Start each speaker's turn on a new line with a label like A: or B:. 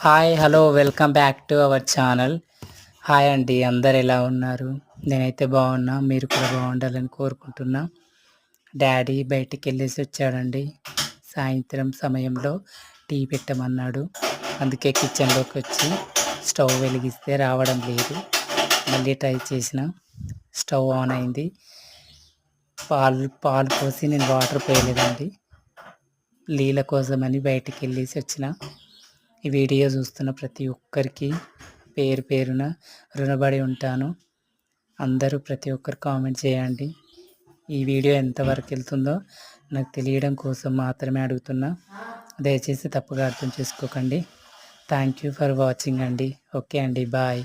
A: Hi hello welcome back to our channel hi అండి అందరు ఎలా ఉన్నారు? నేనైతే బాగున్నా మీరు కూడా బాగుండాలని కోరుకుంటున్నా. డాడీ బయటికి వెళ్ళేసి వచ్చాడండి. సాయంత్రం సమయంలో టీ పెట్టమన్నాడు. అందుకే కిచెన్లోకి వచ్చి స్టవ్ వెలిగిస్తే రావడం లేదు. మళ్ళీ ట్రై చేసిన. స్టవ్ ఆన్ అయింది. పాలు పాలు పోసి నేను వాటర్ పోయలేదండి. నీళ్ళ కోసమని బయటికి వెళ్ళేసి వచ్చిన. ఈ వీడియో చూస్తున్న ప్రతి ఒక్కరికి పేరు పేరున రుణపడి ఉంటాను. అందరూ ప్రతి ఒక్కరు కామెంట్ చేయండి. ఈ వీడియో ఎంతవరకు వెళ్తుందో నాకు తెలియడం కోసం మాత్రమే అడుగుతున్నా. దయచేసి తప్పుగా అర్థం చేసుకోకండి. థ్యాంక్ యూ ఫర్ వాచింగ్ అండి. ఓకే అండి బాయ్